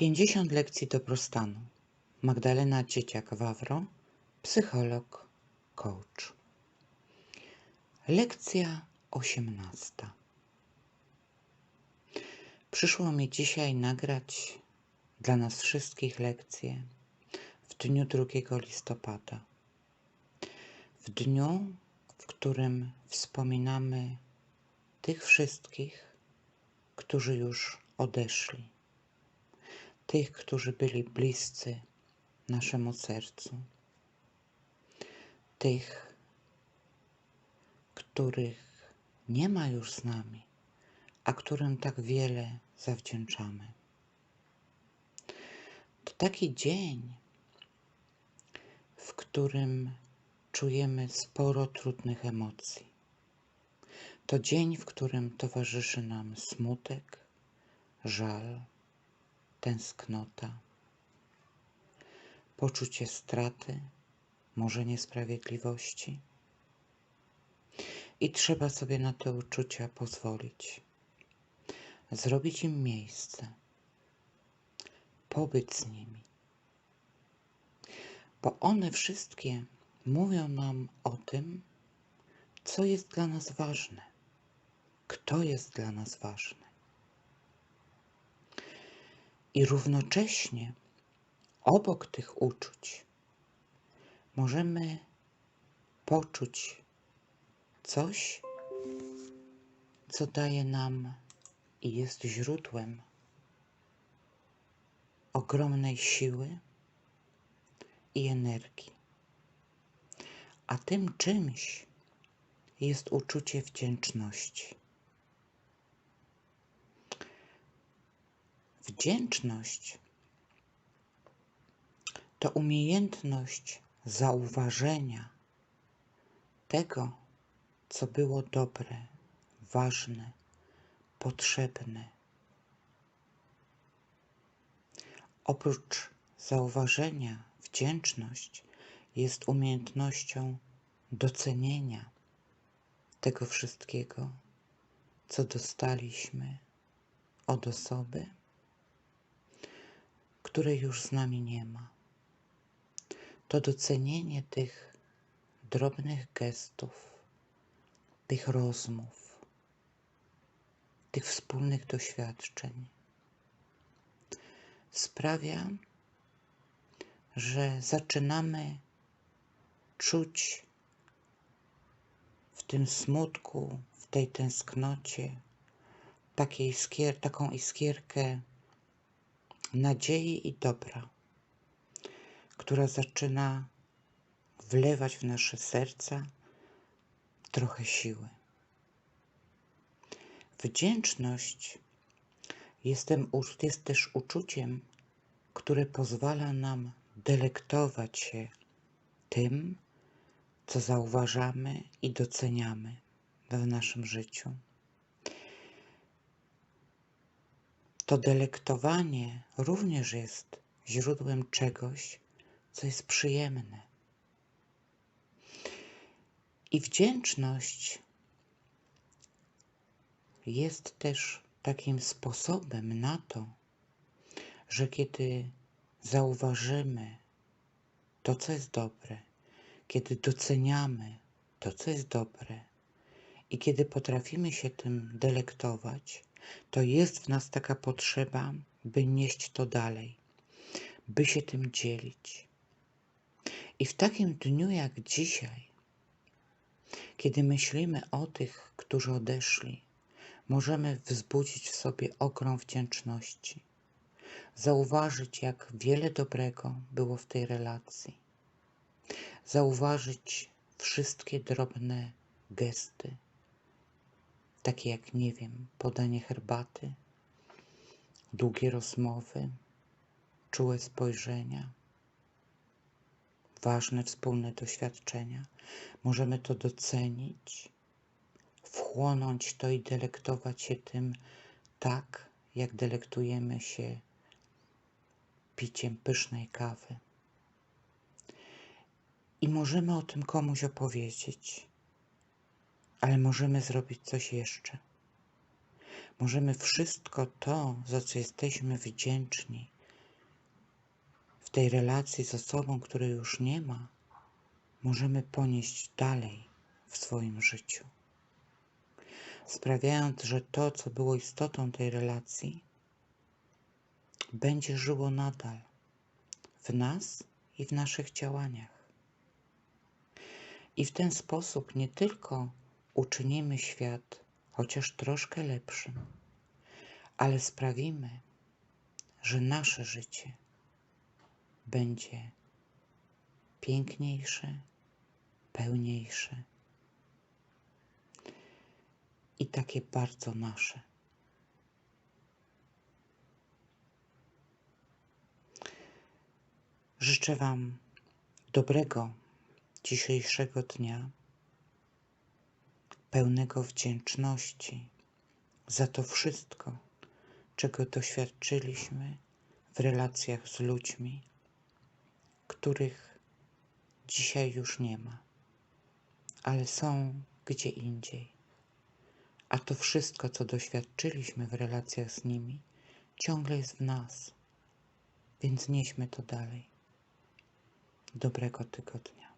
50 lekcji dobrostanu. Magdalena Dzieciak-Wawro, psycholog, coach. Lekcja 18. Przyszło mi dzisiaj nagrać dla nas wszystkich lekcję w dniu 2 listopada. W dniu, w którym wspominamy tych wszystkich, którzy już odeszli tych, którzy byli bliscy naszemu sercu, tych, których nie ma już z nami, a którym tak wiele zawdzięczamy. To taki dzień, w którym czujemy sporo trudnych emocji. To dzień, w którym towarzyszy nam smutek, żal, tęsknota, poczucie straty, może niesprawiedliwości. I trzeba sobie na te uczucia pozwolić, zrobić im miejsce, pobyć z nimi, bo one wszystkie mówią nam o tym, co jest dla nas ważne, kto jest dla nas ważny. I równocześnie obok tych uczuć możemy poczuć coś, co daje nam i jest źródłem ogromnej siły i energii. A tym czymś jest uczucie wdzięczności. Wdzięczność to umiejętność zauważenia tego, co było dobre, ważne, potrzebne. Oprócz zauważenia, wdzięczność jest umiejętnością docenienia tego wszystkiego, co dostaliśmy od osoby, której już z nami nie ma. To docenienie tych drobnych gestów, tych rozmów, tych wspólnych doświadczeń sprawia, że zaczynamy czuć w tym smutku, w tej tęsknocie, takiej iskier, taką iskierkę nadziei i dobra, która zaczyna wlewać w nasze serca trochę siły. Wdzięczność jestem, jest też uczuciem, które pozwala nam delektować się tym, co zauważamy i doceniamy w naszym życiu. To delektowanie również jest źródłem czegoś, co jest przyjemne. I wdzięczność jest też takim sposobem na to, że kiedy zauważymy to, co jest dobre, kiedy doceniamy to, co jest dobre i kiedy potrafimy się tym delektować, to jest w nas taka potrzeba, by nieść to dalej, by się tym dzielić. I w takim dniu jak dzisiaj, kiedy myślimy o tych, którzy odeszli, możemy wzbudzić w sobie ogrom wdzięczności, zauważyć, jak wiele dobrego było w tej relacji, zauważyć wszystkie drobne gesty, takie jak, nie wiem, podanie herbaty, długie rozmowy, czułe spojrzenia, ważne wspólne doświadczenia. Możemy to docenić, wchłonąć to i delektować się tym tak, jak delektujemy się piciem pysznej kawy. I możemy o tym komuś opowiedzieć ale możemy zrobić coś jeszcze. Możemy wszystko to, za co jesteśmy wdzięczni, w tej relacji z osobą, której już nie ma, możemy ponieść dalej w swoim życiu. Sprawiając, że to, co było istotą tej relacji, będzie żyło nadal w nas i w naszych działaniach. I w ten sposób nie tylko uczynimy świat chociaż troszkę lepszym, ale sprawimy, że nasze życie będzie piękniejsze, pełniejsze i takie bardzo nasze. Życzę Wam dobrego dzisiejszego dnia, pełnego wdzięczności za to wszystko, czego doświadczyliśmy w relacjach z ludźmi, których dzisiaj już nie ma, ale są gdzie indziej. A to wszystko, co doświadczyliśmy w relacjach z nimi, ciągle jest w nas, więc nieśmy to dalej. Dobrego tygodnia.